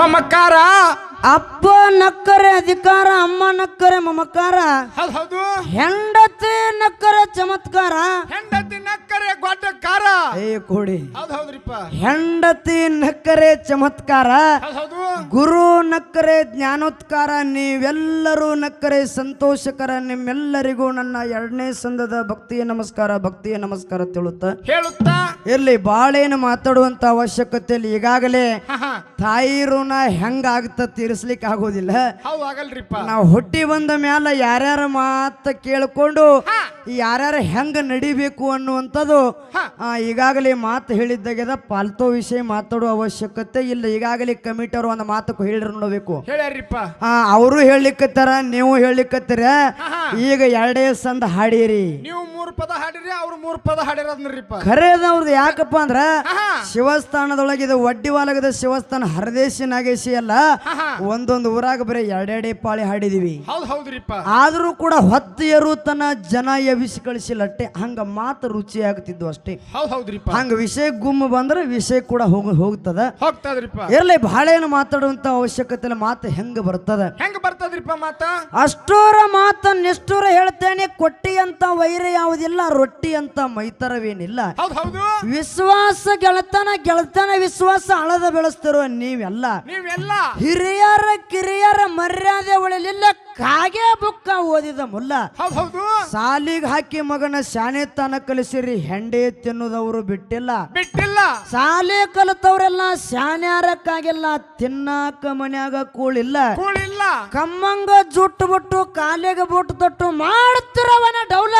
ಮಮಕಾರ? ಅಪ್ಪ ನಕ್ಕರೆ ಅಧಿಕಾರ ಅಮ್ಮ ನಕ್ಕರೆ ಮಮಕಾರ? ಹೌದ್ ಹೆಂಡತಿ ನಕ್ಕರೆ ಚಮತ್ಕಾರ? ಹೆಂಡತಿ ನಕ್ಕರೆ ಗೋಟಕಾರ ಏ ಕೋಡಿ. ಹೌದ್ರಿಪ್ಪ. ಹೆಂಡತಿ ನಕ್ಕರೆ ಚಮತ್ಕಾರ? ಗುರು ನಕ್ಕರೆ ಜ್ಞಾನೋತ್ಕಾರ? ನೀವೆಲ್ಲರೂ ನಕ್ಕರೆ ಸಂತೋಷಕರ ನಿಮ್ಮೆಲ್ಲರಿಗೂ ನನ್ನ ಎರಡನೇ ಸಂದದ ಭಕ್ತಿಯ ನಮಸ್ಕಾರ ಭಕ್ತಿಯ ನಮಸ್ಕಾರ ತಿಳುತ್ತ. ಹೇಳುತ್ತಾ? ಇರ್ಲಿ ಬಾಳೇನು ಮಾತಾಡುವಂತ ಅವಶ್ಯಕತೆಯಲ್ಲಿ. ಈಗಾಗಲೇ ತಾಯಿ. ತಾಯಿ ಋಣ ಹೆಂಗಾಗ್ತ ತೀರಿಸ್ಲಿಕ್ಕೆ ಆಗೋದಿಲ್ಲ. ಆಗಲ್ರಿಪ್ಪ. ನಾವು ಹುಟ್ಟಿ ಬಂದ ಮ್ಯಾಲ ಯಾರ್ಯಾರ ಮಾತ ಕೇಳ್ಕೊಂಡು ಯಾರ್ಯಾರ ಹೆಂಗ ನಡಿಬೇಕು ಅನ್ನುವಂಥದ್ದು ಈಗಾಗಲೇ ಮಾತು ಹೇಳಿದ್ದಾಗ್ಯದ ಪಾಲ್ತೋ ವಿಷಯ ಮಾತಾಡುವ ಅವಶ್ಯಕತೆ ಇಲ್ಲ. ಈಗಾಗಲೇ ಕಮಿಟಿಯವರು ಒಂದು ಮಾತು ಹೇಳಿರ್ ನೋಡಬೇಕು. ಅವರು ಹೇಳಿಕತ್ತಾರ ನೀವು ಹೇಳಿಕತ್ತೀರ ಈಗ ಎರಡೇ ಸಂದ ಹಾಡಿರಿ. ನೀವು ಮೂರು ಪದ ಹಾಡಿರಿ ಅವ್ರು ಮೂರು ಪದ ಹಾಡಿರೋದ್ರಿಪ್ಪ ಖರೇದ ಅವ್ರದ್ದು ಯಾಕಪ್ಪ ಅಂದ್ರ ಶಿವಸ್ಥಾನದೊಳಗೆ ಇದು ವಡ್ಡಿವಾಲಗದ ಶಿವಸ್ಥಾನ ಹರದೇಶಿ ನಾಗೇಶಿ ಅಲ್ಲ. ಒಂದೊಂದು ಊರಾಗ ಬರೀ ಎರಡೆರಡೇ ಪಾಳಿ ಹಾಡಿದೀವಿ. ಆದ್ರೂ ಕೂಡ ಹೊತ್ತು ಏರುತನ ಜನ ಎಬ್ಬಿಸಿ ಕಳಿಸಿಲ್ಲಟ್ಟೆ ಹಂಗ ಮಾತು ರುಚಿ ಆಗ್ತಿದ್ವು ಅಷ್ಟೇ. ಹೌದ್ ಹೌದ್ರಿಪ್ಪ. ಹಂಗ ವಿಷಯ ಗುಮ್ಮ ಬಂದ್ರೆ ವಿಷಯ ಕೂಡ ಹೋಗ ಹೋಗ್ತದ. ಹೋಗ್ತದ್ರಿಪ್ಪ. ಇರ್ಲಿ ಬಹಳ ಏನು ಮಾತಾಡುವಂತ ಅವಶ್ಯಕತೆ ಇಲ್ಲ ಮಾತು ಹೆಂಗ ಬರ್ತದ. ಹೆಂಗ ಬರ್ತದ್ರಿಪ್ಪ ಮಾತ? ಅಷ್ಟೋರ ಮಾತ ನಿಷ್ಠೂರ ಹೇಳ್ತೇನೆ ಕೊಟ್ಟಿ ಅಂತ ವೈರ ಯಾವುದಿಲ್ಲ ರೊಟ್ಟಿ ಅಂತ ಮೈತರವೇನಿಲ್ಲ. ಹೌದ್ ಹೌದು. ವಿಶ್ವಾಸ ಗೆಳತನ ಗೆಳತನ ವಿಶ್ವಾಸ ಅಳದ ಬೆಳೆಸ್ತಿರೋ ನೀವೆಲ್ಲ. ನೀವೆಲ್ಲ. ಹಿರಿಯರ ಕಿರಿಯರ ಮರ್ಯಾದೆ ಉಳಿಲಿಲ್ಲ ಕಾಗೆ ಬುಕ್ಕ ಓದಿದ ಮುಲ್ಲ. ಹೌದ್ ಸಾಲಿಗೆ ಹಾಕಿ ಮಗನ ಶಾನೆ ತನ ಕಲಿಸಿರಿ ಹೆಂಡೆ ತಿನ್ನುದವರು ಬಿಟ್ಟಿಲ್ಲ. ಬಿಟ್ಟಿಲ್ಲ. ಸಾಲೆ ಕಲಿತವ್ರೆಲ್ಲ ಶಾನ್ಯಾರಕ್ಕಾಗಿಲ್ಲ ತಿನ್ನಾಕ ಮನ್ಯಾಗ ಕೂಳಿಲ್ಲ. ಕೂಳಿಲ್ಲ. ಕಮ್ಮಂಗ ಜುಟ್ಟು ಬಿಟ್ಟು ಕಾಲಿಗೆ ಬುಟ್ಟು ತೊಟ್ಟು ಮಾಡ್ತಿರವನ ಡೌಲ.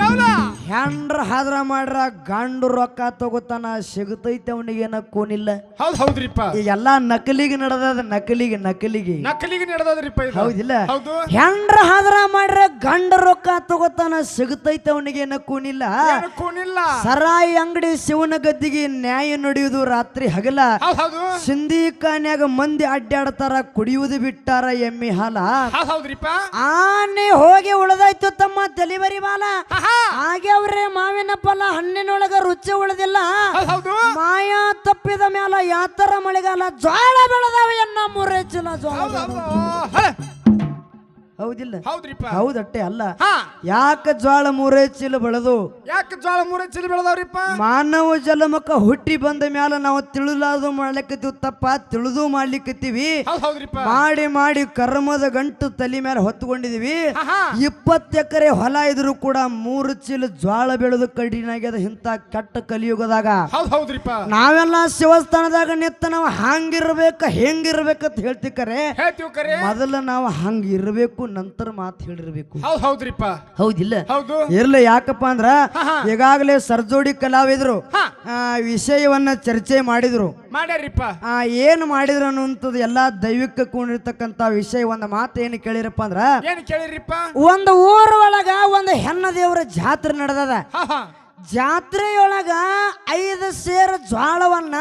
ಡೌಲ. ಹೆಂಡ್ರ ಹಾದ್ರ ಮಾಡ್ರ ಗಂಡು ರೊಕ್ಕ ತಗೋತಾನ ಸಿಗತೈತೆ ಏನ ಕೂನಿಲ್ಲ. ಹೌದ್ ಹೌದ್ರಿಪ್ಪ. ಎಲ್ಲಾ ನಕಲಿಗೆ ನಡೆದದ ನಕಲಿಗೆ ನಕಲಿಗೆ. ನಕಲಿಗೆ ನಡೆದದ್ರಿಪ್ಪ ಇದು. ಹೌದಿಲ್ಲ? ಹೌದು. ಹೆಂಡ್ರ ಹಾದ್ರ ಮಾಡ್ರ ಗಂಡ ರೊಕ್ಕ ತಗೋತಾನ ಸಿಗತೈತೆ ಏನ ಕೂನಿಲ್ಲ. ಏನು ಕೂನಿಲ್ಲ. ಸರಾಯಿ ಅಂಗಡಿ ಶಿವನ ಗದ್ದಿಗೆ ನ್ಯಾಯ ನಡೆಯುವುದು ರಾತ್ರಿ ಹಗಲ. ಹೌದ್ ಹೌದು. ಸಿಂಧಿ ಕಾನ್ಯಾಗ ಮಂದಿ ಅಡ್ಡಾಡ್ತಾರ ಕುಡಿಯುವುದು ಬಿಟ್ಟಾರ ಎಮ್ಮಿ ಹಾಲ. ಹೌದ್ ಹೌದ್ರಿಪ್ಪ? ಆನೆ ಹೋಗಿ ಉಳದಾಯ್ತು ತಮ್ಮ ಡೆಲಿವರಿ ಬಾಲ. ಹಾಗೆ ಅವ್ರೆ ಮಾವಿನ ಫಲ ಹಣ್ಣಿನೊಳಗ ರುಚಿ ಉಳಿದಿಲ್ಲ. ಮಾಯಾ ತಪ್ಪಿದ ಮ್ಯಾಲ ಯಾತರ ಮಳೆಗಾಲ ಜ್ವಾಳ ಬೆಳೆದಾವ ಎನ್ನ ಮೂರೇ ಚೀಲ ಜ್ವಾಳ ಹೌದಿಲ್ಲ. ಹೌದ್ರಿಪ್ಪ. ಹೌದಟ್ಟೆ ಅಲ್ಲ. ಯಾಕ ಜ್ವಾಳ ಮೂರೇ ಚೀಲ ಬೆಳೆದು? ಯಾಕ ಜ್ವಾಳ ಮೂರೇ ಚೀಲ ಬೆಳೆದವ್ರಿಪ್ಪ? ಮಾನವ ಜಲಮಕ್ಕ ಹುಟ್ಟಿ ಬಂದ ಮ್ಯಾಲ ನಾವು ತಿಳಿಲಾರ್ದು ಮಾಡ್ಲಿಕ್ಕತ್ತೀವಿ ತಪ್ಪ ತಿಳಿದು ಮಾಡ್ಲಿಕ್ಕತ್ತೀವಿ ಮಾಡಿ ಮಾಡಿ ಕರ್ಮದ ಗಂಟು ತಲೆ ಮೇಲೆ ಹೊತ್ಕೊಂಡಿದೀವಿ. ಆಹಾ. ಇಪ್ಪತ್ತು ಎಕರೆ ಹೊಲ ಇದ್ರು ಕೂಡ ಮೂರು ಚೀಲ ಜ್ವಾಳ ಬೆಳೆದು ಕಡಿನಾಗ್ಯದ ಇಂತ ಕೆಟ್ಟ ಕಲಿಯುಗದಾಗ. ನಾವೆಲ್ಲ ಶಿವಸ್ಥಾನದಾಗ ನಿತ್ತ ನಾವು ಹಂಗಿರ್ಬೇಕ ಹೆಂಗಿರ್ಬೇಕಂತ ಹೇಳ್ತಿಕರೆ ಮೊದಲ ನಾವು ಹಂಗ ಇರ್ಬೇಕು ನಂತರ ಮಾತು ಹೇಳಿರ್ಬೇಕು. ಹೌದ್ ಹೌದ್ರಿಪ್ಪ. ಹೌದಿಲ್ಲ? ಹೌದು. ಇರ್ಲ ಯಾಕಪ್ಪ ಅಂದ್ರ ಈಗಾಗಲೇ ಸರ್ಜೋಡಿ ಕಲಾವಿದರು ಆ, ವಿಷಯವನ್ನ ಚರ್ಚೆ ಮಾಡಿದ್ರು. ಮಾಡ್ಯಾರಿಪ್ಪ. ಆ ಏನು ಮಾಡಿದ್ರು ಅನ್ನುವಂಥದ್ದು ಎಲ್ಲಾ ದೈವಿಕ ಕೂಡಿರ್ತಕ್ಕಂಥ ವಿಷಯ ಒಂದು ಮಾತು ಏನು ಕೇಳಿರಪ್ಪ ಅಂದ್ರ ಏನ್ ಕೇಳಿರಿಪ್ಪ? ಒಂದು ಊರ ಒಳಗ ಒಂದು ಹೆಣ್ಣ ದೇವರ ಜಾತ್ರೆ ನಡೆದದ. ಹಾ ಹಾ. ಜಾತ್ರೆಯೊಳಗ ಐದು ಸೇರು ಜ್ವಾಳವನ್ನ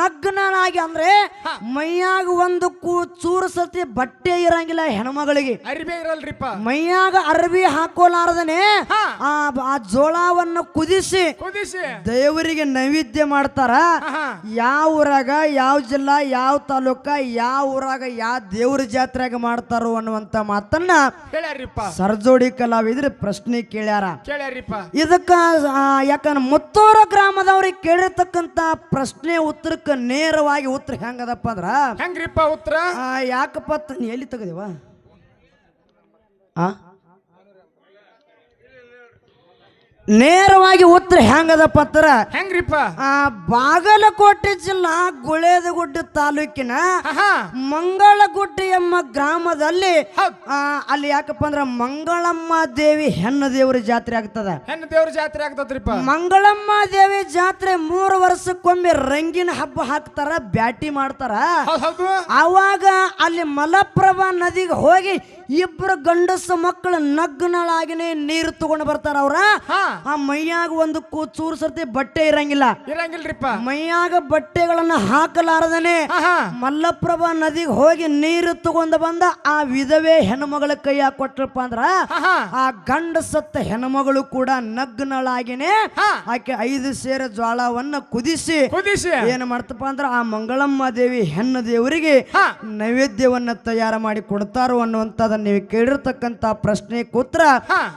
ನಗ್ನಾಗಿ ಅಂದ್ರೆ ಮೈಯಾಗ ಒಂದು ಕೂ ಚೂರು ಸತಿ ಬಟ್ಟೆ ಇರಂಗಿಲ್ಲ ಹೆಣ್ಮಗಳಿಗೆ. ಅರಿಬೆ ಇರಲ್ರಿಪ್ಪ. ಮೈಯಾಗ ಅರಬಿ ಹಾಕೋಲಾರದನೆ ಆ ಜೋಳವನ್ನು ಕುದಿಸಿ ಕುದಿಸಿ. ದೇವರಿಗೆ ನೈವೇದ್ಯ ಮಾಡ್ತಾರ. ಯಾವ ಊರಾಗ ಯಾವ ಜಿಲ್ಲಾ ಯಾವ ತಾಲೂಕ ಯಾವ ಊರಾಗ ಯಾವ ದೇವ್ರ ಜಾತ್ರೆಗೆ ಮಾಡ್ತಾರೋ ಅನ್ನುವಂತ ಮಾತನ್ನ ಸರ್ಜೋಡಿ ಕಲಾವಿದ್ರೆ ಪ್ರಶ್ನೆ ಕೇಳ್ಯಾರ. ಕೇಳ್ಯಾರಿಪ್ಪ ಇದಕ್ಕ ಯಾಕಂದ್ರೆ ಮುತ್ತೂರ ಗ್ರಾಮದವ್ರಿಗೆ ಕೇಳಿರ್ತಕ್ಕಂಥ ಪ್ರಶ್ನೆ ಉತ್ತರಕ್ಕೆ ನೇರವಾಗಿ ಉತ್ತರ ಹೆಂಗದಪ್ಪ ಅಂದ್ರ ಹೆಂಗ್ರಿಪ್ಪ ಉತ್ತರ? ಯಾಕಪ್ಪ ಎಲ್ಲಿ ತೆಗದಿವ? ಆ? ನೇರವಾಗಿ ಉತ್ತರ ಹೆಂಗದಪ್ಪ ಅಂತಾರ ಹೆಂಗ್ರಿಪ್ಪ? ಆ ಬಾಗಲಕೋಟೆ ಜಿಲ್ಲಾ ಗುಳೇದಗುಡ್ಡ ತಾಲೂಕಿನ ಮಂಗಳಗುಡ್ಡ ಎಂಬ ಗ್ರಾಮದಲ್ಲಿ ಆ, ಅಲ್ಲಿ ಯಾಕಪ್ಪ ಅಂದ್ರ ಮಂಗಳಮ್ಮ ದೇವಿ ಹೆಣ್ಣು ದೇವರ ಜಾತ್ರೆ ಆಗ್ತದ. ಹೆಣ್ಣು ದೇವ್ರ ಜಾತ್ರೆ ಆಗ್ತದ್ರಿಪ್ಪ. ಮಂಗಳಮ್ಮ ದೇವಿ ಜಾತ್ರೆ ಮೂರು ವರ್ಷಕ್ಕೊಮ್ಮೆ ರಂಗಿನ ಹಬ್ಬ ಹಾಕ್ತಾರ ಬ್ಯಾಟಿ ಮಾಡ್ತಾರ. ಹೌದ್ ಹೌದು. ಅವಾಗ ಅಲ್ಲಿ ಮಲಪ್ರಭಾ ನದಿಗೆ ಹೋಗಿ ಇಬ್ಬರು ಗಂಡಸ ಮಕ್ಕಳು ನಗ್ನಳಾಗಿನೇ ನೀರು ತಗೊಂಡು ಬರ್ತಾರ ಅವ್ರ. ಆ ಮೈಯಾಗ ಒಂದು ಕೂಚೂರು ಸರ್ತಿ ಬಟ್ಟೆ ಇರಂಗಿಲ್ಲ. ಇರಂಗಿಲ್ರಿಪ್ಪ. ಮೈಯಾಗ ಬಟ್ಟೆಗಳನ್ನ ಹಾಕಲಾರದನೆ ಮಲ್ಲಪ್ರಭಾ ನದಿಗೆ ಹೋಗಿ ನೀರು ತಗೊಂಡು ಬಂದ ಆ ವಿಧವೆ ಹೆಣ್ಮಗಳ ಕೈಯಾಗ ಕೊಟ್ರಪ್ಪ ಅಂದ್ರ ಆ ಗಂಡ ಸತ್ತ ಹೆಣ್ಮಗಳು ಕೂಡ ನಗ್ನಳಾಗಿನೇ ಆಕೆ ಐದು ಸೇರ ಜ್ವಾಳವನ್ನ ಕುದಿಸಿ ಕುದಿಸಿ. ಏನ್ ಮಾಡ್ತಪ್ಪ ಅಂದ್ರ ಆ ಮಂಗಳಮ್ಮ ದೇವಿ ಹೆಣ್ಣು ದೇವರಿಗೆ ನೈವೇದ್ಯವನ್ನ ತಯಾರು ಮಾಡಿ ಕೊಡ್ತಾರೋ ಅನ್ನುವಂಥದ್ದು ನೀವು ಕೇಳಿರ್ತಕ್ಕಂಥ ಪ್ರಶ್ನೆ ಕೂತ್ರ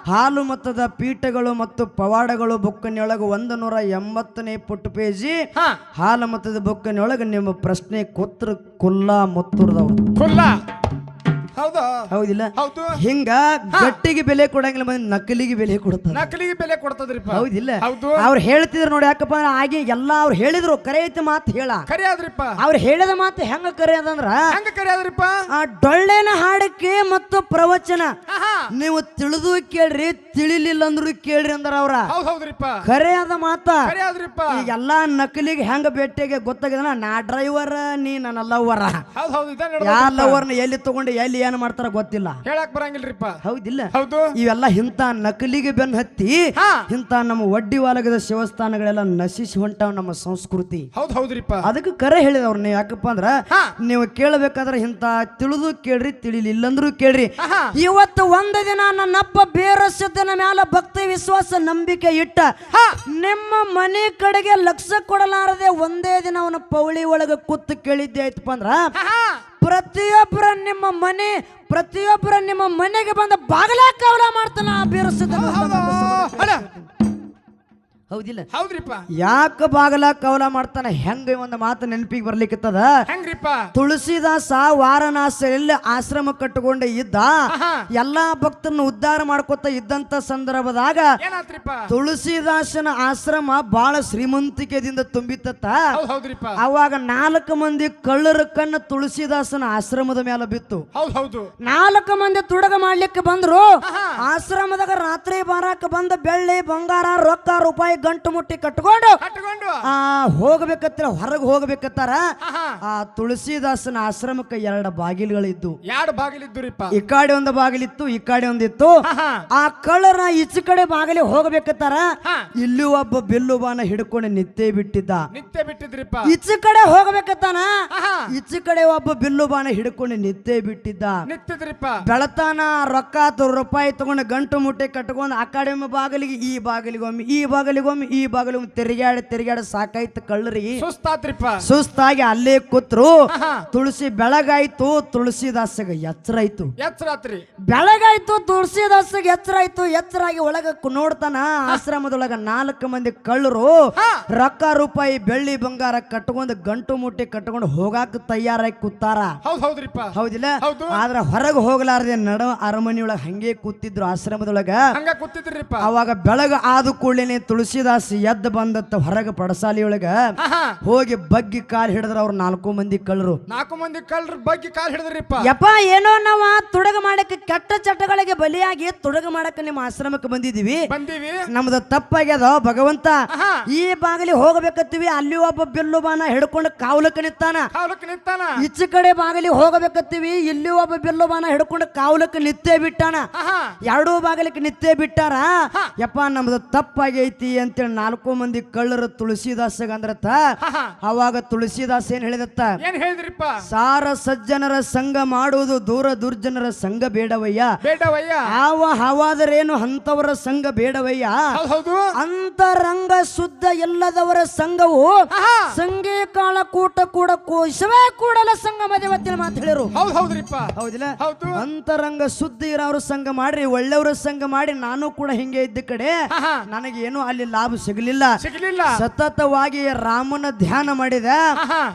ಹಾಲು ಮತದ ಪೀಠಗಳು ಮತ್ತು ಪವಾಡಗಳು ಬುಕ್ಕನೊಳಗೆ ಒಂದು ನೂರ ಎಂಬತ್ತನೇ ಪುಟ್ಟು ಪೇಜಿ ಹಾಲು ಮತದ ಬುಕ್ಕನೊಳಗೆ ನಿಮ್ಮ ಪ್ರಶ್ನೆ ಕೂತ್ರ ಕುಲ್ಲ ಮುತ್ತುರ್ದವ್ರು. ಕುಲ್ಲ. ಹೌದು? ಹೌದಿಲ್ಲ. ಹೌದು. ಹಿಂಗ ಗಟ್ಟಿಗೆ ಬೆಲೆ ಕೊಡಂಗಿಲ್ಲ ಮಂದಿ ನಕಲಿಗೆ ಬೆಲೆ ಕೊಡ್ತಾರೆ. ನಕಲಿಗೆ ಬೆಲೆ ಕೊಡ್ತದ್ರಿ ಹೌದಿಲ್ಲ. ಹೌದು. ಅವ್ರು ಹೇಳ್ತಿದ್ರು ನೋಡಿ ಯಾಕಪ್ಪ ಅಂದ್ರೆ ಆಗಿ ಎಲ್ಲ ಅವ್ರು ಹೇಳಿದ್ರು ಕರೆ ಐತಿ ಮಾತು ಹೇಳ. ಕರೆ ಆದ್ರಿಪ್ಪ ಅವ್ರು ಹೇಳಿದ ಮಾತು ಹೆಂಗ ಕರೆ ಅದಂದ್ರ ಹೆಂಗ ಕರೆ ಆದ್ರಿಪ್ಪ ಆ ಡೊಳ್ಳೆನ ಹಾಡಕ್ಕೆ ಮತ್ತು ಪ್ರವಚನ. ನೀವು ತಿಳಿದು ಕೇಳ್ರಿ ತಿಳಿಲಿಲ್ಲ ಅಂದ್ರು ಕೇಳ್ರಿ ಅಂದ್ರ ಅವ್ರ. ಹೌದ್ ಹೌದ್ರಿಪ್ಪ. ಕರೆ ಅದ ಮಾತ. ಕರಿ ಆದ್ರಿಪ್ಪ ಈಗ ಎಲ್ಲಾ ನಕಲಿಗೆ ಹೆಂಗ ಭೇಟಿಗೆ ಗೊತ್ತಾಗಿದ ನಾ ಡ್ರೈವರ್ ನೀ ನನ್ನ ಲವ್ವರ ಯಾರ ಲವ್ವರ್ನ ಎಲ್ಲಿ ತಗೊಂಡು ಎಲ್ಲಿ ಏನ್ ಮಾಡ್ತಾರ ಗೊತ್ತಿಲ್ಲ. ಹೇಳಕ್ ಬರಂಗಿಲ್ರಿಪ್ಪ. ಹೌದಿಲ್ಲ. ಹೌದು. ಇವೆಲ್ಲ ಇಂಥ ನಕಲಿಗೆ ಬೆನ್ ಹತ್ತಿ ಇಂಥ ನಮ್ಮ ಒಡ್ಡಿ ವಾಲಗದ ಶಿವಸ್ಥಾನಗಳೆಲ್ಲ ನಶಿಸಿ ಹೊಂಟಾವ್ ನಮ್ಮ ಸಂಸ್ಕೃತಿ. ಹೌದ್ ಹೌದ್ರಿಪ್ಪ. ಅದಕ್ಕೆ ಕರೆ ಹೇಳಿದವ್ರು ನೀವು. ಯಾಕಪ್ಪ ಅಂದ್ರ ನೀವು ಕೇಳಬೇಕಾದ್ರೆ ಇಂಥ ತಿಳಿದು ಕೇಳ್ರಿ ತಿಳಿಲಿಲ್ಲಂದ್ರೂ ಕೇಳ್ರಿ. ಹಾ ಇವತ್ತು ಒಂದ ದಿನ ನನ್ನಪ್ಪ ಬೇರಸದನ ಮ್ಯಾಲ ಭಕ್ತಿ ವಿಶ್ವಾಸ ನಂಬಿಕೆ ಇಟ್ಟ ನಿಮ್ಮ ಮನೆ ಕಡೆಗೆ ಲಕ್ಷ ಕೊಡಲಾರದೆ ಒಂದೇ ದಿನ ಅವನ ಪೌಳಿ ಒಳಗೆ ಕೂತು ಕೇಳಿದ್ದೆ ಆಯ್ತಪ್ಪ ಅಂದ್ರ ಪ್ರತಿಯೊಬ್ಬರ ನಿಮ್ಮ ಮನೆ ಪ್ರತಿಯೊಬ್ಬರ ನಿಮ್ಮ ಮನೆಗೆ ಬಂದ ಬಾಗಲ ಕವಲ ಮಾಡ್ತಾನ ಆ ಅಲ್ಲ ಹೌದಿಲ್ಲ. ಹೌದ್ರಿಪ್ಪ. ಯಾಕ ಬಾಗಲ ಕವಲ ಮಾಡ್ತಾನ? ಹೆಂಗ ಒಂದು ಮಾತು ನೆನಪಿಗೆ ಬರ್ಲಿಕ್ಕತ್ತದ? ಹೆಂಗ್ರಿಪ್ಪ? ತುಳಸಿದಾಸ ವಾರಣಾಸಿಯಲ್ಲಿ ಆಶ್ರಮ ಕಟ್ಟಿಕೊಂಡ ಇದ್ದ ಎಲ್ಲಾ ಭಕ್ತರನ್ನ ಉದ್ಧಾರ ಮಾಡ್ಕೊತ ಇದ್ದಂತ ಸಂದರ್ಭದಾಗ ತುಳಸಿದಾಸನ ಆಶ್ರಮ ಬಹಳ ಶ್ರೀಮಂತಿಕೆದಿಂದ ತುಂಬಿತ್ತ ಅವಾಗ ನಾಲ್ಕು ಮಂದಿ ಕಳ್ಳರ ಕಣ್ಣು ತುಳಸಿದಾಸನ ಆಶ್ರಮದ ಮೇಲೆ ಬಿತ್ತು. ಹೌದು ನಾಲ್ಕು ಮಂದಿ ತುಡಗ ಮಾಡ್ಲಿಕ್ಕೆ ಬಂದ್ರು. ಆಶ್ರಮದಾಗ ರಾತ್ರಿ ಬಾರಾಕ ಬಂದ ಬೆಳ್ಳಿ ಬಂಗಾರ ರೊಕ್ಕ ರೂಪಾಯಿ ಗಂಟು ಮುಟ್ಟಿ ಕಟ್ಕೊಂಡು ಕಟ್ಕೊಂಡು. ಆ ಹೋಗ್ಬೇಕತ್ರ ಹೊರಗೆ ಹೋಗ್ಬೇಕತ್ತಾರ? ಆ ತುಳಸಿದಾಸನ ಆಶ್ರಮಕ್ಕೆ ಎರಡು ಬಾಗಿಲುಗಳಿದ್ದು. ಎರಡು ಬಾಗಿಲಿದ್ದು ಈ ಕಡೆ ಒಂದು ಬಾಗಿಲಿತ್ತು ಈ ಕಡೆ ಒಂದಿತ್ತು. ಆ ಕಳ್ಳರ ಈಚೆ ಕಡೆ ಬಾಗಿಲಿ ಹೋಗ್ಬೇಕತ್ತಾರ? ಇಲ್ಲಿ ಒಬ್ಬ ಬಿಲ್ಲು ಬಾನ ಹಿಡ್ಕೊಂಡು ನಿತ್ತೇ ಬಿಟ್ಟಿದ್ದ. ನಿತ್ಯ ಬಿಟ್ಟಿದ್ರಿಪ್ಪ. ಈಚೆ ಕಡೆ ಹೋಗ್ಬೇಕತ್ತಾನ? ಈಚೆ ಕಡೆ ಒಬ್ಬ ಬಿಲ್ಲು ಬಾನ ಹಿಡ್ಕೊಂಡು ನಿತ್ತೇ ಬಿಟ್ಟಿದ್ದ. ನಿತ್ಯದ್ರಿಪ್ಪ ಬೆಳತಾನ ರೊಕ್ಕ ರೂಪಾಯಿ ತಗೊಂಡು ಗಂಟು ಮುಟ್ಟೆ ಕಟ್ಕೊಂಡು ಆ ಕಡೆ ಬಾಗಿಲಿಗೆ ಈ ಬಾಗಿಲಿಗೊಮ್ಮೆ ಈ ಬಾಗಿಲಿಗೊಮ್ಮೆ ಈ ಬಾಗಿಲಿಗೊಮ್ಮೆ ತಿರುಗಾಡಿ ತಿರುಗಾಡಿ ಸಾಕಾಯ್ತು ಕಳ್ಳರಿ. ಸುಸ್ತಾತ್ರಿಪ್ಪ. ಸುಸ್ತಾಗಿ ಅಲ್ಲೇ ಕೂತ್ರು. ಬೆಳಗಾಯ್ತು ತುಳಸಿ ಬೆಳಗಾಯ್ತು ತುಳಸಿದಾಸಗ ಎಚ್ಚರಾಯ್ತು. ಎಚ್ಚರಾತ್ರಿ. ಬೆಳಗಾಯ್ತು ತುಳಸಿದಾಸಗ ಎಚ್ಚರಾಯ್ತು ಎಚ್ಚರಾಗಿ ಒಳಗ ನೋಡ್ತಾನ. ಆಶ್ರಮದೊಳಗ ನಾಲ್ಕು ಮಂದಿ ಕಳ್ಳರು. ರೊಕ್ಕ ರೂಪಾಯಿ ಬೆಳ್ಳಿ ಬಂಗಾರ ಕಟ್ಕೊಂಡು ಗಂಟು ಮುಟ್ಟಿ ಕಟ್ಕೊಂಡು ಹೋಗಾಕ ತಯಾರಾಗಿ ಕೂತಾರ. ಹೌದ್ ಹೌದ್ರಿಪ್ಪ. ಹೌದಿಲ್ಲ? ಹೌದು. ಆದ್ರ ಹೊರಗೆ ಹೋಗ್ಲಾರ್ದೆ ನಡ ಅರಮನೆಯೊಳಗ ಹಂಗೆ ಕೂತಿದ್ರು ಆಶ್ರಮದೊಳಗ. ಹಂಗ ಕೂತಿದ್ರಿಪ್ಪ. ಅವಾಗ ಬೆಳಗ ಆದ ಕೂಡಲೇನೆ ತುಳಸಿದಾಸ್ ಎದ್ದ ಬಂದತ್ತ ಹೊರಗ ಪಡಸಾಲಿಯೊಳಗ ಹೋಗಿ ಬಗ್ಗಿ ಕಾಲ್ ಹಿಡಿದ್ರ ಅವ್ರ ನಾಲ್ಕು ಮಂದಿ ಕಳ್ಳರು. ನಾಲ್ಕು ಮಂದಿ ಕಳ್ಳರು ಬಗ್ಗಿ ಕಾಲ್ ಹಿಡಿದ್ರಿಪ್ಪ. ಯಪ್ಪ ಏನೋ ನಾವ ತುಡಗ ಮಾಡಕ್ಕೆ ಕೆಟ್ಟ ಚಟಗಳಿಗೆ ಬಲಿಯಾಗಿ ತುಡಗ ಮಾಡಕ್ಕೆ ನಿಮ್ಮ ಆಶ್ರಮಕ್ಕೆ ಬಂದಿದೀವಿ ಬಂದೀವಿ. ನಮ್ದ ತಪ್ಪಾಗ್ಯದ ಭಗವಂತ. ಈ ಬಾಗಿಲಿ ಹೋಗಬೇಕತ್ತೀವಿ ಅಲ್ಲಿ ಒಬ್ಬ ಬಿಲ್ಲು ಬಾನ ಹಿಡ್ಕೊಂಡು ಕಾವಲಕ್ಕೆ ನಿತ್ತಾನ ಕಾವಲಕ್ಕೆ ನಿಂತಾನ. ಈಚ ಕಡೆ ಬಾಗಿಲಿ ಹೋಗಬೇಕತ್ತೀವಿ ಇಲ್ಲಿ ಒಬ್ಬ ಬಿಲ್ಲು ಬಾನ ಹಿಡ್ಕೊಂಡು ಕಾವಲಕ್ಕೆ ನಿತ್ತೇ ಬಿಟ್ಟಾನ. ಎರಡೂ ಬಾಗಿಲಕ್ಕೆ ನಿತ್ತೇ ಬಿಟ್ಟಾರ. ಯಪ್ಪ ನಮ್ದು ತಪ್ಪಾಗೈತಿ ಅಂತೇಳಿ ನಾಲ್ಕು ಮಂದಿ ಕಳ್ಳರು ತುಳಸಿದಾಸಗ ಅಂದ್ರತ್ತ? ಅವಾಗ ತುಳಸಿದಾಸ್ ಏನ್ ಹೇಳಿದತ್ತ? ಏನ್ ಹೇಳಿದ್ರಿಪ್ಪ? ಸಾರ ಸಜ್ಜನರ ಸಂಘ ಮಾಡುವುದು ದೂರ ದುರ್ಜನರ ಸಂಘ ಬೇಡವಯ್ಯ. ಬೇಡವಯ್ಯ. ಹಾವ ಹಾವಾದರೇನು ಅಂತವರ ಸಂಘ ಬೇಡವಯ್ಯ. ಅಂತರಂಗ ಶುದ್ಧ ಎಲ್ಲದವರ ಸಂಘವು ಸಂಘೇ ಕಾಳ ಕೂಟ ಕೂಡ ಕೋಶವೇ ಕೂಡಲ ಸಂಘ ಮಧ್ಯವತ್ತಿನ ಮಾತು ಹೇಳಿರು? ಹೌದು ಹೌದ್ರಿಪ್ಪ. ಹೌದಿಲ್ಲ? ಹೌದು. ಅಂತರಂಗ ಶುದ್ಧ ಇರೋರು ಸಂಘ ಮಾಡ್ರಿ ಒಳ್ಳೆಯವರ ಸಂಘ ಮಾಡಿ ನಾನು ಕೂಡ ಹಿಂಗೆ ಇದ್ದ ಕಡೆ ನನಗೇನು ನನಗೆ ಏನು ಅಲ್ಲಿ ಲಾಭ ಸಿಗಲಿಲ್ಲ. ಸಿಗಲಿಲ್ಲ. ಸತತವಾಗಿ ರಾಮನ ಧ್ಯಾನ ಮಾಡಿದೆ.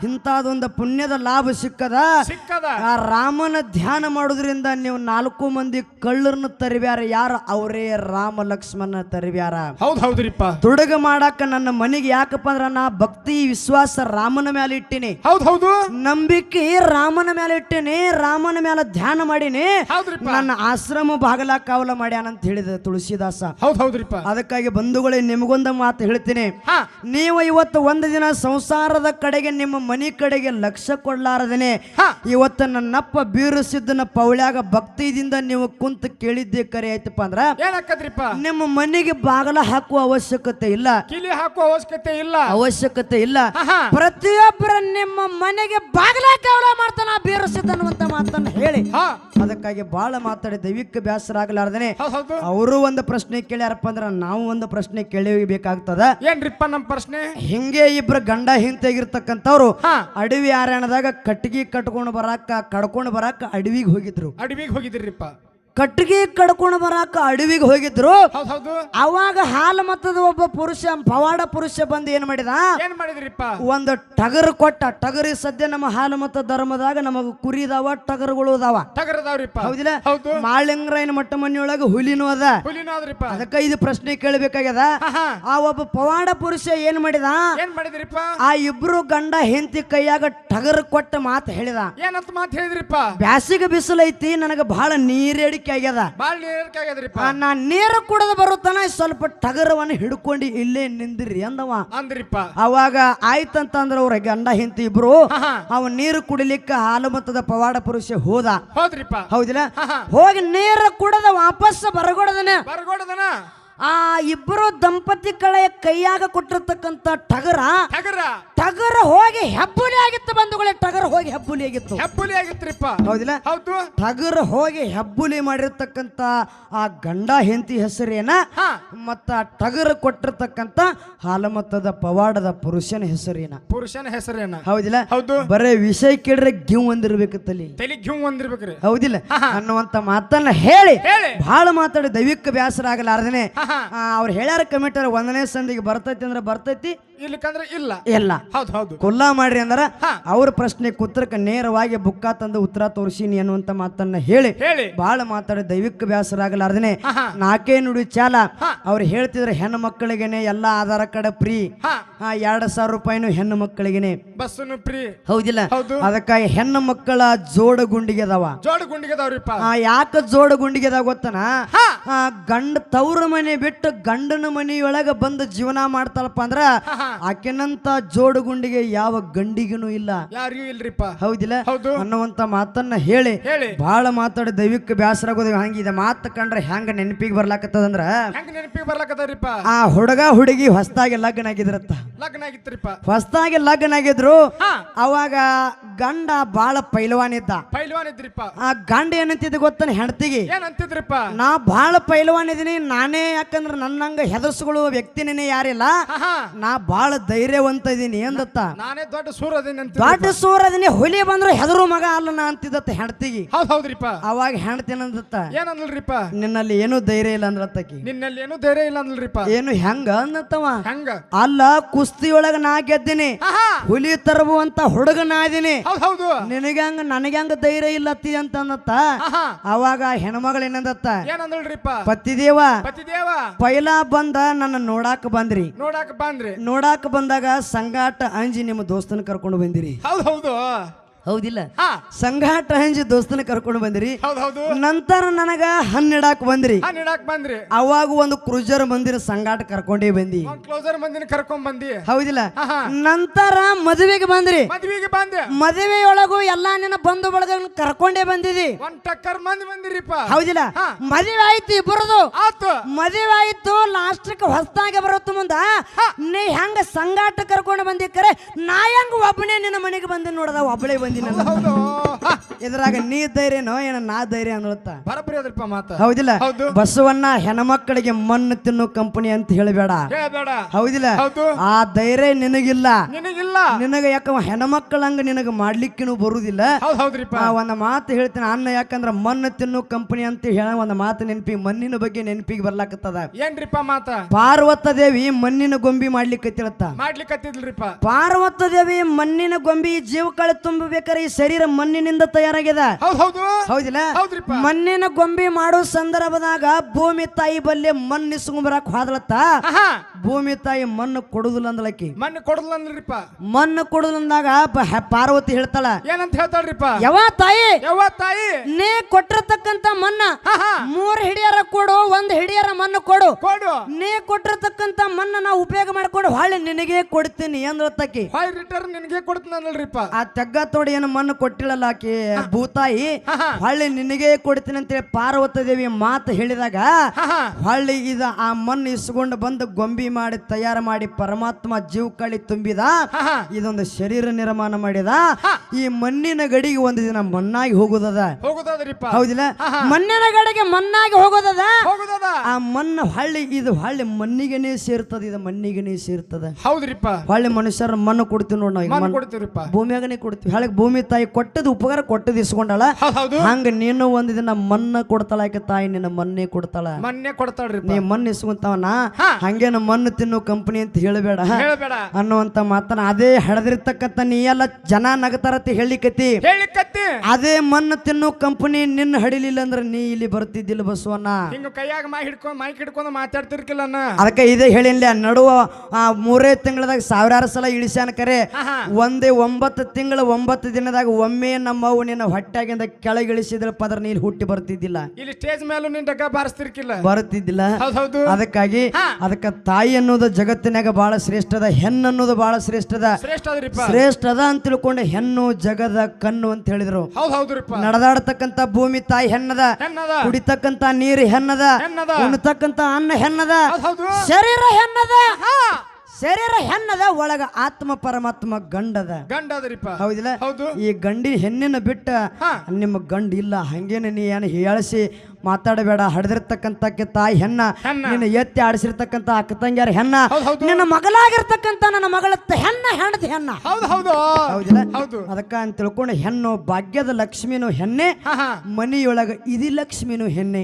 ಇಂತಹದೊಂದು ಪುಣ್ಯದ ಲಾಭ ಸಿಕ್ಕದ. ಸಿಕ್ಕದ. ಆ ರಾಮನ ಧ್ಯಾನ ಮಾಡೋದ್ರಿಂದ ನೀವು ನಾಲ್ಕು ಮಂದಿ ಕಳ್ಳರನ್ನ ತರಿಬ್ಯಾರ. ಯಾರ? ಅವರೇ ರಾಮ ಲಕ್ಷ್ಮಣ ತರಿವ್ಯಾರ ಹೌದ್ ಹೌದ್ರಿಪ್ಪ. ತುಡುಗ ಮಾಡಾಕ ನನ್ನ ಮನೆಗೆ ಯಾಕಪ್ಪ ಅಂದ್ರ ನಾ ಭಕ್ತಿ ವಿಶ್ವಾಸ ರಾಮನ ಮೇಲೆ ಇಟ್ಟಿನಿ. ಹೌದ್ ಹೌದು. ನಂಬಿಕೆ ರಾಮನ ಮೇಲೆ ಇಟ್ಟಿನಿ. ರಾಮನ ಮೇಲೆ ಧ್ಯಾನ ಮಾಡಿನಿ. ನನ್ನ ಆಶ್ರಮ ಬಾಗಲ ಕಾವಲ ಮಾಡ್ಯಾನಂತ ಹೇಳಿದ ತುಳಸಿದಾಸ. ಹೌದ್ ಹೌದ್ರಿಪ್ಪ. ಅದಕ್ಕಾಗಿ ಬಂಧುಗಳೇ ನಿಮಗೂ ನಿಮಗೊಂದು ಮಾತು ಹೇಳ್ತೀನಿ. ನೀವು ಇವತ್ತು ಒಂದು ದಿನ ಸಂಸಾರದ ಕಡೆಗೆ ನಿಮ್ಮ ಮನಿ ಕಡೆಗೆ ಲಕ್ಷ್ಯ ಕೊಡ್ಲಾರದೇನೆ. ಇವತ್ತು ನನ್ನಪ್ಪ ಬೀರುಸಿದ್ದನ ಪೌಳ್ಯಾಗ ಭಕ್ತಿದಿಂದ ನೀವು ಕುಂತು ಕೇಳಿದ್ದೆ ಕರೆ ಆಯ್ತಪ್ಪ ಅಂದ್ರ ನಿಮ್ಮ ಮನೆಗೆ ಬಾಗಲ ಹಾಕುವ ಅವಶ್ಯಕತೆ ಇಲ್ಲ. ಕಿಲಿ ಹಾಕುವ ಅವಶ್ಯಕತೆ ಇಲ್ಲ. ಅವಶ್ಯಕತೆ ಇಲ್ಲ. ಪ್ರತಿಯೊಬ್ಬರ ನಿಮ್ಮ ಮನೆಗೆ ಬಾಗಲ ಕವಲ ಮಾಡ್ತಾನ ಬೀರಸಿದ್ದನ್ನುವಂತ ಮಾತನ್ನ ಹೇಳಿ. ಅದಕ್ಕಾಗಿ ಬಹಳ ಮಾತಾಡಿ ದೈವಿಕ ಬ್ಯಾಸರ ಆಗಲಾರ್ದೇನೆ ಅವರು ಒಂದು ಪ್ರಶ್ನೆ ಕೇಳ್ಯಾರಪ್ಪ ಅಂದ್ರ ನಾವು ಒಂದು ಪ್ರಶ್ನೆ ಕೇಳಬೇಕಾಗ್ತದ ಏನ್ರಿಪ್ಪ ನಮ್ಮ ಪ್ರಶ್ನೆ? ಹಿಂಗೆ ಇಬ್ರು ಗಂಡ ಹಿಂತೆಗಿರ್ತಕ್ಕಂಥವ್ರು ಹಾ. ಅಡವಿ ಆರಾಯಣದಾಗ ಕಟ್ಟಿಗೆ ಕಟ್ಕೊಂಡು ಬರಾಕ ಕಡ್ಕೊಂಡು ಬರಾಕ ಅಡವಿಗೆ ಹೋಗಿದ್ರು. ಅಡವಿಗೆ ಹೋಗಿದ್ರಿಪ್ಪ. ಕಟ್ಟಿಗೆ ಕಡ್ಕೊಂಡು ಬರಾಕ ಅಡವಿಗೆ ಹೋಗಿದ್ರು. ಅವಾಗ ಹಾಲು ಮತ್ತದ ಒಬ್ಬ ಪುರುಷ ಪವಾಡ ಪುರುಷ ಬಂದು ಏನ್ ಮಾಡಿದ? ಏನ್ ಮಾಡಿದ್ರಿಪ್ಪ? ಒಂದು ಟಗರು ಕೊಟ್ಟ ಟಗರಿ ಸದ್ಯ ನಮ್ಮ ಹಾಲು ಮತ್ತ ಧರ್ಮದಾಗ ನಮಗ ಕುರಿದಾವ ಟಗರುಗಳು ಅದಾವ. ಟಗರದವ್ರಿಪ್ಪ. ಹೌದಿಲ್ಲ? ಮಾಳಿಂಗ್ರಾಯನ ಮಟ್ಟ ಮನೆಯೊಳಗ ಹುಲಿನೂ ಅದ. ಹುಲಿನೂ ಆದ್ರಿಪ್ಪ. ಅದಕ್ಕ ಇದು ಪ್ರಶ್ನೆ ಕೇಳಬೇಕಾಗ್ಯದ. ಆ ಒಬ್ಬ ಪವಾಡ ಪುರುಷ ಏನ್ ಮಾಡಿದ? ಏನ್ ಮಾಡಿದ್ರಿಪ್ಪ? ಆ ಇಬ್ರು ಗಂಡ ಹೆಂತಿ ಕೈಯಾಗ ಟಗರ್ ಕೊಟ್ಟ ಮಾತು ಹೇಳಿದ. ಏನಂತ ಮಾತು ಹೇಳಿದ್ರಿಪ್ಪ? ಬ್ಯಾಸಿಗೆ ಬಿಸಿಲೈತಿ ನನಗ ಬಹಳ ನೀರೇಡಿಕೆ ಆಗ್ಯದ ಬಾಳ್ ನೀರಕ್ಕೆ ಆಗ್ಯದ್ರಿಪ್ಪ ಆ, ನಾ ನೀರು ಕುಡದ ಬರುತ್ತಾನ ಸ್ವಲ್ಪ ಟಗರವನ್ನು ಹಿಡ್ಕೊಂಡು ಇಲ್ಲೇ ನಿಂದಿರಿ ಅಂದವ ಅಂದ್ರಿಪ್ಪ ಅವಾಗ ಆಯ್ತಂತಂದ್ರ ಅವ್ರ ಗಂಡ ಹಿಂತಿ ಇಬ್ರು ಅವ ನೀರು ಕುಡಿಲಿಕ್ಕೆ ಹಾಲು ಮತದ ಪವಾಡ ಪುರುಷ ಹೋದ ಹೌದ್ರಿಪ್ಪ ಹೌದಿಲ್ಲ ಹೋಗಿ ನೀರು ಕುಡದ ವಾಪಸ್ ಬರಗೊಡದನ ಬರಗೊಡದನ ಆ ಇಬ್ಬರು ದಂಪತಿ ಕಳೆ ಕೈಯಾಗ ಕೊಟ್ಟಿರ್ತಕ್ಕಂತ ಟಗರ ಟಗರ ಟಗರ ಹೋಗಿ ಹೆಬ್ಬುಲಿ ಆಗಿತ್ತು ಬಂಧುಗಳೇ ಟಗರ ಹೋಗಿ ಹೆಬ್ಬುಲಿ ಆಗಿತ್ತು. ಹೆಬ್ಬುಲಿ ಆಗಿತ್ರಿಪ್ಪ. ಹೌದಿಲ್ಲ? ಹೌದು. ಟಗರ್ ಹೋಗಿ ಹೆಬ್ಬುಲಿ ಮಾಡಿರ್ತಕ್ಕಂತ ಆ ಗಂಡ ಹೆಂಡತಿ ಹೆಸರೇನ? ಹಾ. ಮತ್ತ ಆ ಟಗರ್ ಕೊಟ್ಟಿರ್ತಕ್ಕಂತ ಹಾಲಮತ್ತದ ಪವಾಡದ ಪುರುಷನ ಹೆಸರೇನ? ಪುರುಷನ ಹೆಸರೇನ? ಹೌದಿಲ್ಲ? ಹೌದು. ಬರೇ ವಿಷಯ ಕೇಳ್ರೆ ಗಿವ್ ಅಂದಿರ್ಬೇಕು ತಲಿ. ಘ್ಯೂ ಅಂದಿರ್ಬೇಕ್ರಿ ಹೌದಿಲ್ಲ? ಅನ್ನುವಂತ ಮಾತನ್ನ ಹೇಳಿ. ಹೇಳಿ. ಬಹಳ ಮಾತಾಡಿ ದೈವಿಕ ಬ್ಯಾಸರ ಆಗಲಾರ್ದೇನೆ ಹಾ. ಹಾ ಅವ್ರು ಹೇಳ್ಯಾರ ಕಮಿಟರ್ ಒಂದನೇ ಸಂದಿಗೆ ಬರ್ತೈತಿ ಅಂದ್ರೆ ಬರ್ತೈತಿ. ಇಲ್ಲಿಕಂದ್ರೆ ಇಲ್ಲ. ಇಲ್ಲ. ಹೌದು ಹೌದು. ಕೊಲ್ಲಾ ಮಾಡ್ರಿ ಅಂದ್ರ. ಅವ್ರ ಪ್ರಶ್ನೆ ಉತ್ತರಕ್ಕೆ ನೇರವಾಗಿ ಬುಕ್ಕ ತಂದು ಉತ್ತರ ತೋರಿಸೀನಿ ಅನ್ನುವಂತ ಮಾತನ್ನ ಹೇಳಿ. ಹೇಳಿ. ಬಹಳ ಮಾತಾಡಿ ದೈವಿಕ ಬ್ಯಾಸರಾಗಲಾರ್ದನೆ. ನಾಕೇ ನುಡಿ ಚಾಲ. ಅವ್ರು ಹೇಳ್ತಿದ್ರೆ ಹೆಣ್ಣು ಮಕ್ಕಳಿಗೆನೆ ಎಲ್ಲಾ ಆಧಾರ ಕಾರ್ಡ್ ಫ್ರೀ. ಹಾ ಎರಡ್ ಸಾವಿರ ರೂಪಾಯಿನು ಹೆಣ್ಣು ಮಕ್ಕಳಿಗೆನೆ. Bus free. ಹೌದಿಲ್ಲ? ಹೌದು. ಅದಕ್ಕಾಗಿ ಹೆಣ್ಣು ಮಕ್ಕಳ ಜೋಡ ಗುಂಡಿಗೆ ಅದಾವ ಜೋಡ ಗುಂಡಿಗೆ ಆ ಯಾಕ ಜೋಡ ಗುಂಡಿಗೆ ಅದಾವ ಗೊತ್ತನ ಆ ಗಂಡ ತವ್ರ ಮನೆ ಬಿಟ್ಟು ಗಂಡನ ಮನೆಯೊಳಗ ಬಂದು ಜೀವನ ಮಾಡ್ತಾಳಪ್ಪ ಅಂದ್ರ ಆಕೆನಂತ ಜೋಡ ಗುಂಡಿಗೆ ಯಾವ ಗಂಡಿಗೂ ಇಲ್ಲ. ಯಾರಿಗೂ ಇಲ್ರಿಪ್ಪ. ಹೌದಿಲ್ಲ? ಹೌದು. ಅನ್ನುವಂತ ಮಾತನ್ನ ಹೇಳಿ. ಹೇಳಿ. ಬಹಳ ಮಾತಾಡಿ ದೈವಿಕ ಬ್ಯಾಸರ ಆಗೋದು ಇದ ಮಾತು ಕಂಡ್ರೆ ಹೆಂಗ ನೆನಪಿಗೆ ಬರ್ಲಾಕತ್ತದಂದ್ರ ಹೆಂಗ್ ನೆನಪಿಗೆ ಬರ್ಲಾಕತ್ತಾರಿಪ್ಪ ಆ ಹುಡುಗ ಹುಡುಗಿ ಹೊಸದಾಗಿ ಲಗ್ನ ಆಗಿದ್ರತ್ತ. ಲಗ್ನ ಆಗಿತ್ರಿಪ್ಪ ಹೊಸದಾಗಿ ಲಗ್ನ ಆಗಿದ್ರು ಅವಾಗ ಗಂಡ ಬಾಳ ಪೈಲವಾನ್ ಇದ್ದ. ಪೈಲ್ವಾನ್ ಇದ್ರಿಪ್ಪ. ಆ ಗಂಡ ಏನಂತಿದ್ದ ಗೊತ್ತನ ಹೆಂಡತಿಗೆ? ಏನಂತಿದ್ರಿಪ್ಪ? ನಾ ಬಾಳ ಪೈಲವಾನ್ ಇದೀನಿ ನಾನೇ ಯಾಕಂದ್ರ ನನ್ನಂಗ ಹೆದರ್ಸ್ಕೊಳ್ಳುವ ವ್ಯಕ್ತಿನೇ ಯಾರಿಲ್ಲ. ನಾ ಬಾಳ ಧೈರ್ಯವಂತ ಇದೀನಿ ಎಂದತ್ತ ನಾನೇ ದೊಡ್ಡ ಸೂರ ಅದೇನಿ ದೊಡ್ಡ ಸೂರ್ ಅದೀನಿ ಹುಲಿ ಬಂದ್ರು ಹೆದರು ಮಗ ಅಲ್ಲ ನಾ ಅಂತಿದ್ದತ್ತ ಹೆಂಡತಿಗೆ. ಹೌದ್ ಹೌದ್ರಿಪ್ಪ. ಅವಾಗ ಹೆಂಡತಿನಂದತ್ತ ಏನಂದ್ರಿಪ್ಪ ನಿನ್ನಲ್ಲಿ ಏನು ಧೈರ್ಯ ಇಲ್ಲ ಅಂದ್ರತ್ತಕಿ. ನಿನ್ನಲ್ಲಿ ಏನು ಧೈರ್ಯ ಇಲ್ಲ ಅಂದ್ರಿಪ್ಪ ಏನು ಹೆಂಗ ಅನ್ನತ್ತವ? ಹೆಂಗ? ಅಲ್ಲ ಕುಸ್ತಿಯೊಳಗ ನಾ ಗೆದ್ದೀನಿ. ಹುಲಿ ತರಬುವಂತ ಹುಡುಗ ನಾ ಇದೀನಿ. ಹೌದು ನಿನಗೆ ಹಂಗ ನನಗೆ ಹಂಗ ಧೈರ್ಯ ಇಲ್ಲತ್ತಿ ಅಂತ ಅನ್ನತ್ತ ಹಾ ಹಾ ಅವಾಗ ಹೆಣ್ಮಗಳು ಏನಂದತ್ತ? ಪತ್ತಿದೇವ ಪತಿದೇವ. ಪತಿದೇವ. ಪೈಲ ಬಂದ ನನ್ನ ನೋಡಾಕ ಬಂದ್ರಿ. ನೋಡಾಕ ಬಂದ್ರಿ. ನೋಡಾಕ ಬಂದಾಗ ಸಂಗಾಟ ಅಂಜಿ ನಿಮ್ಮ ದೋಸ್ತನ ಕರ್ಕೊಂಡು ಬಂದಿರಿ. ಹೌದು ಹೌದು. ಹೌದಿಲ್ಲ. ಸಂಘಾಟ ಅಂಜಿ ದೋಸ್ತನ ಕರ್ಕೊಂಡು ಬಂದಿರಿ. ನಂತರ ನನಗ ಹನ್ನೆಡಾಕ್ ಬಂದ್ರಿ. ಬಂದ್ರಿ. ಅವಾಗ ಒಂದು ಕ್ರೂಜರ್ ಮಂದಿರ ಸಂಘಾಟ ಕರ್ಕೊಂಡೇ ಬಂದಿ. ಕ್ಲೋಸರ್ ಮಂದಿನ ಕರ್ಕೊಂಡ್ ಬಂದಿ. ಹೌದಿಲ್ಲ. ನಂತರ ಮದುವೆಗೆ ಬಂದ್ರಿ. ಮದುವೆಗೆ ಬಂದೆ. ಮದುವೆಯೊಳಗು ಎಲ್ಲಾ ನಿನ್ನ ಬಂಧು ಬಳಗ ಕರ್ಕೊಂಡೇ ಬಂದಿದಿ. ಒಂದ್ ಟಕ್ಕರ್ ಮಂದಿ ಬಂದಿರಿಪ್ಪ. ಹೌದಿಲ್ಲ. ಮದುವೆ ಆಯ್ತು ಇಬ್ಬರದು ಆತು. ಮದುವೆ ಆಯ್ತು ಲಾಸ್ಟ್ಗೆ ಹೊಸದಾಗಿ ಬರುತ್ತ ಮುಂದ. ನೀ ಹೆಂಗ ಸಂಘಾಟ ಕರ್ಕೊಂಡು ಬಂದಿ ಕರೆ? ನಾ ಹೆಂಗ ಒಬ್ಬನೇ ನಿನ್ನ ಮನೆಗೆ ಬಂದಿ ನೋಡದ ಒಬ್ಬಳೇ ಇದ್ರಾಗ ನೀ ಧೈರ್ಯನೋ ಏನ ನಾ ಧೈರ್ಯ ಅನ್ನುತ್ತ? ಬರಬ್ರಿ ಅದ್ರಿಪ್ಪ ಮಾತ. ಹೌದಿಲ್ಲ? ಹೌದು. ಬಸವಣ್ಣ ಹೆಣ್ಮಕ್ಕಳಿಗೆ ಮಣ್ಣು ತಿನ್ನು ಕಂಪನಿ ಅಂತ ಹೇಳಬೇಡ. ಹೌದಿಲ್ಲ? ಹೌದು. ಆ ಧೈರ್ಯ ನಿನಗಿಲ್ಲ. ನಿನಗಿಲ್ಲ. ನಿನಗ ಯಾಕ ಹೆಣ್ಮಕ್ಕಳಂಗ ನಿನಗ ಮಾಡ್ಲಿಕ್ಕೂ ಬರುದಿಲ್ಲ? ಒಂದ್ ಮಾತು ಹೇಳ್ತೀನಿ ಅನ್ನ ಯಾಕಂದ್ರ ಮಣ್ಣು ತಿನ್ನು ಕಂಪನಿ ಅಂತ ಹೇಳ ಒಂದ್ ಮಾತು ನೆನಪಿ ಮಣ್ಣಿನ ಬಗ್ಗೆ ನೆನಪಿಗೆ ಬರ್ಲಾಕತ್ತದ. ಏನ್ರಿಪ್ಪ ಮಾತ? ಪಾರ್ವತ ದೇವಿ ಮಣ್ಣಿನ ಗೊಂಬಿ ಮಾಡ್ಲಿಕ್ಕೆ ಮಾಡ್ಲಿಕ್ಕೆ ಪಾರ್ವತ ದೇವಿ ಮಣ್ಣಿನ ಗೊಂಬಿ ಜೀವ ಕಳೆ ತುಂಬಬೇಕಾರೆ ಈ ಶರೀರ ಮಣ್ಣಿನಿಂದ ತಯಾರಾಗ್ಯದ. ಹೌದ್ ಹೌದು. ಹೌದಿಲ್ಲ? ಮಣ್ಣಿನ ಗೊಂಬಿ ಮಾಡೋ ಸಂದರ್ಭದಾಗ ಭೂಮಿ ತಾಯಿ ಬಲ್ಲೆ ಮಣ್ಣು ಇಸ್ಕೊಂಬರಕ್ ಹೋದ್ಲತ್ತ ಭೂಮಿ ತಾಯಿ ಮಣ್ಣು ಕೊಡುದಿಲ್ಲ ಅಂದಳಕಿ ಮಣ್ಣು ಕೊಡುದಿಲ್ಲ ಅಂದ್ರಿಪ್ಪ. ಮಣ್ಣು ಕೊಡುದಿಲ್ಲ ಅಂದಾಗ ಪಾರ್ವತಿ ಹೇಳ್ತಾಳ ಏನಂತ ಹೇಳ್ತಾಳ್ರಿಪ್ಪ? ಯಾವ ತಾಯಿ ಯಾವ ತಾಯಿ. ನೀ ಕೊಟ್ಟಿರ್ತಕ್ಕಂತ ಮಣ್ಣ ಮೂರ್ ಹಿಡಿಯರ ಕೊಡು ಒಂದ್ ಹಿಡಿಯರ ಮಣ್ಣು ಕೊಡು. ಕೊಡು. ನೀ ಕೊಟ್ಟಿರ್ತಕ್ಕಂತ ಮಣ್ಣ ನಾ ಉಪಯೋಗ ಮಾಡ್ಕೊಂಡು ಹೊಳ್ಳಿ ನಿನಗೆ ಕೊಡ್ತೀನಿ ಅಂದ್ರತಕ್ಕಿ ಹಾಯ್ ರಿಟರ್ನ್ ನಿನಗೆ ಕೊಡ್ತೀನಿ ಅಂದ್ರಿಪ್ಪ ಆ ತೆಗ್ಗ ತೋಡಿ ಏನು ಮಣ್ಣು ಕೊಟ್ಟಿಳಲ್ಲ ಆಕಿ? ಭೂತಾಯಿ ಹಳ್ಳಿ. ಹೊಳ್ಳಿ ನಿನಗೆ ಕೊಡ್ತೀನಿ ಅಂತೇಳಿ ಪಾರ್ವತ ದೇವಿ ಮಾತು ಹೇಳಿದಾಗ ಹಳ್ಳಿ ಹೊಳ್ಳಿ ಇದ ಆ ಮಣ್ಣು ಇಸ್ಕೊಂಡು ಬಂದು ಗೊಂಬಿ ಮಾಡಿ ತಯಾರು ಮಾಡಿ ಪರಮಾತ್ಮ ಜೀವ ಕಳಿ ತುಂಬಿದ ಇದೊಂದು ಶರೀರ ನಿರ್ಮಾಣ ಮಾಡಿದ. ಈ ಮಣ್ಣಿನ ಗಡಿಗೆ ಒಂದು ದಿನ ಮಣ್ಣಾಗಿ ಹೋಗುದದ. ಹೌದಿಲ್ಲ? ಮಣ್ಣಿನ ಗಡಿಗೆ ಮಣ್ಣಾಗಿ ಹೋಗೋದದ? ಆ ಮಣ್ಣು ಹಳ್ಳಿ ಇದು ಹಳ್ಳಿ ಮಣ್ಣಿಗೆನೇ ಸೇರ್ತದ ಇದು ಮಣ್ಣಿಗೆನೇ ಸೇರ್ತದ. ಹೌದ್ರಿಪ್ಪ. ಹಳ್ಳಿ ಮನುಷ್ಯರ ಮಣ್ಣು ಕೊಡ್ತೀವಿ ನೋಡ್ರಿ ನಾವು ಭೂಮಿಯಾಗನೇ ಕೊಡ್ತೀವಿ. ಹಳಗ್ ಭೂಮಿ ತಾಯಿ ಕೊಟ್ಟದ ಉಪಕಾರ ಕೊಟ್ಟದ ಇಸ್ಕೊಂಡಾಳ? ಹಂಗ ನೀನು ಒಂದ್ ದಿನ ಮಣ್ಣ ಕೊಡ್ತಾಳ ಆಕೆ ತಾಯಿ ನಿನ್ನ ಮಣ್ಣೆ ಕೊಡ್ತಾಳ. ಮಣ್ಣೆ ಕೊಡ್ತಾಳ್ರಿ ನೀ ಮಣ್ಣ ಇಸ್ಕೊಂತಾವನ? ಹಂಗೇನು ಮಣ್ಣು ತಿನ್ನು ಕಂಪನಿ ಅಂತ ಹೇಳಬೇಡ. ಹೇಳಬೇಡ. ಅನ್ನುವಂತ ಮಾತನ್ನ ಅದೇ ಹಡದಿರ್ತಕ್ಕಂತ ನೀ ಎಲ್ಲ ಜನ ನಗತಾರತಿ ಹೇಳಿಕತಿ ಅದೇ ಮಣ್ಣು ತಿನ್ನು ಕಂಪನಿ ನಿನ್ನ ಹಡಿಲಿಲ್ಲ ಅಂದ್ರೆ ನೀ ಇಲ್ಲಿ ಬರ್ತಿದ್ದಿಲ್ಲ ಬಸವಣ್ಣ. ನಿಂಗ ಕೈಯಾಗ ಮೈ ಹಿಡ್ಕೊಂಡು ಮೈಕ್ ಹಿಡ್ಕೊಂಡು ಮಾತಾಡ್ತಿರ್ಕಿಲ್ಲ ಅದಕ್ಕೆ ಇದೇ ಹೇಳಿಲ್ಲ ನಡುವ ಆ ಮೂರೇ ತಿಂಗಳದಾಗ ಸಾವಿರಾರು ಸಲ ಇಳಿಸ್ಯಾನ ಕರೆ. ಒಂದೇ ಒಂಬತ್ತು ತಿಂಗಳ ಒಂಬತ್ತು ದಿನದಾಗ ಒಮ್ಮೆ ನಮ್ಮವು ನಿನ್ನ ಹೊಟ್ಟಾಗಿಂದ ಕೆಳಗಿಳಿಸಿದ್ರಪ್ಪ ಅದ್ರ ನೀನು ಹುಟ್ಟಿ ಬರ್ತಿದ್ದಿಲ್ಲ. ಇಲ್ಲಿ ಸ್ಟೇಜ್ ಮೇಲೂ ನಿನ್ ಡಗ್ಗ ಬಾರಿಸ್ತಿರ್ಕಿಲ್ಲ. ಬರ್ತಿದ್ದಿಲ್ಲ. ಹೌದ್ ಅದಕ್ಕಾಗಿ. ಅದಕ್ಕೆ ತಾಯಿ ಅನ್ನೋದು ಜಗತ್ತಿನಾಗ ಬಹಳ ಶ್ರೇಷ್ಠದ ಹೆಣ್ಣು ಅನ್ನೋದು ಬಹಳ ಶ್ರೇಷ್ಠದ. ಶ್ರೇಷ್ಠದ ಅಂತ ತಿಳ್ಕೊಂಡು ಹೆಣ್ಣು ಜಗದ ಕಣ್ಣು ಅಂತ ಹೇಳಿದ್ರು. ನಡೆದಾಡ್ತಕ್ಕಂತ ಭೂಮಿ ತಾಯಿ ಹೆಣ್ಣದ ಕುಡಿತಕ್ಕಂತ ನೀರು ಹೆಣ್ಣದ ಉಣ್ತಕ್ಕಂತ ಅನ್ನ ಹೆಣ್ಣದ ಶರೀರ ಹೆಣ್ಣದ. ಶರೀರ ಹೆಣ್ಣದ ಒಳಗ ಆತ್ಮ ಪರಮಾತ್ಮ ಗಂಡದ. ಗಂಡ ಅದರಿಪ್ಪ ಹೌದಿಲ್ಲ? ಹೌದು. ಈ ಗಂಡಿ ಹೆಣ್ಣಿನ ಬಿಟ್ಟ. ನಿಮ್ಮ ಗಂಡ ಇಲ್ಲ ಹಂಗೇನೆ ನೀ ಏನು ಹೇಳಿಸಿ ಮಾತಾಡಬೇಡ. ಹಡ್ದಿರ್ತಕ್ಕಂತಕ್ಕೆ ತಾಯಿ ಹೆಣ್ಣ. ನಿನ್ನ ಎತ್ತಿ ಆಡಿಸಿರ್ತಕ್ಕಂಥ ಅಕ್ಕ ತಂಗಿಯರ ಹೆಣ್ಣ. ನಿನ್ನ ಮಗಳಾಗಿರ್ತಕ್ಕಂತ ನನ್ನ ಮಗಳ ಹೆಣ್ಣ ಹೆಣ್ಣದ ಹೆಣ್ಣ. ಹೌದು ಹೌದು. ಹೌದಿಲ್ಲ? ಹೌದು. ಅದಕ್ಕ ಅಂತ ತಿಳ್ಕೊಂಡು ಹೆಣ್ಣು ಭಾಗ್ಯದ ಲಕ್ಷ್ಮಿನು ಹೆಣ್ಣೆ ಮನೆಯೊಳಗ ಇದಿ ಲಕ್ಷ್ಮಿನು ಹೆಣ್ಣೆ.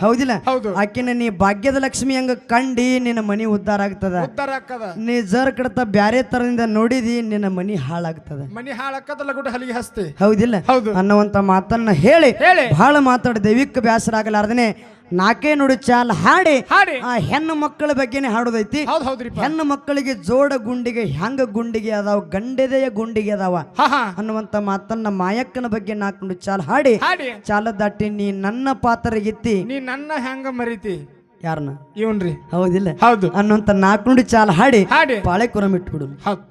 ಹೌದಿಲ್ಲ? ಹೌದು. ಆಕಿನ ನೀ ಭಾಗ್ಯದ ಲಕ್ಷ್ಮಿ ಹಂಗ ಕಂಡಿ ನಿನ್ನ ಮನಿ ಉದ್ದಾರ ಆಗ್ತದ. ಉದ್ದಾರ ನೀ ಜರ್ ಕಡತ ಬ್ಯಾರೆ ತರದಿಂದ ನೋಡಿದಿ ನಿನ್ನ ಮನಿ ಹಾಳಾಗ್ತದ. ಮನಿ ಹಾಳಾಕದಲ್ಲ ಗುಡ್ಡ ಹಲಿಗೆ ಹಸ್ತಿ. ಹೌದಿಲ್ಲ? ಹೌದು. ಅನ್ನುವಂತ ಮಾತನ್ನ ಹೇಳಿ ಹೇಳಿ. ಬಹಳ ಮಾತಾಡ ದೈವಿಕ ಬೇಸರ ಆಗಲಾರ್ದನೆ ನಾಕೇ ನುಡಿ ಚಾಲ್ ಹಾಡಿ ಹಾಡಿ. ಆ ಹೆಣ್ಣು ಮಕ್ಕಳ ಬಗ್ಗೆನೇ ಹಾಡೋದೈತಿ. ಹೌದು ಹೆಣ್ಣು ಮಕ್ಕಳಿಗೆ ಜೋಡ ಗುಂಡಿಗೆ ಹೆಂಗ ಗುಂಡಿಗೆ ಅದಾವ ಗಂಡೆದೆಯ ಗುಂಡಿಗೆ ಅದಾವ ಅನ್ನುವಂತ ಮಾತನ್ನ ಮಾಯಕ್ಕನ ಬಗ್ಗೆ ನಾಲ್ಕು ನುಡಿ ಚಾಲ್ ಹಾಡಿ. ಹಾಡಿ. ಚಾಲ ದಾಟಿ ನೀ ನನ್ನ ಪಾತ್ರಗಿತ್ತಿ ನೀ ನನ್ನ ಹೆಂಗ ಮರಿತಿ? ಯಾರನ್ನ ಇವನ್ರಿ. ಹೌದಿಲ್ಲ. ಹೌದು. ಅನ್ನುವಂತ ನಾಲ್ಕು ನುಡಿ ಚಾಲ್ ಹಾಡಿ. ಹಾಡಿ. ಪಾಳೆ ಕುರಮಿಟ್ಬಿಡು ಹೌದು.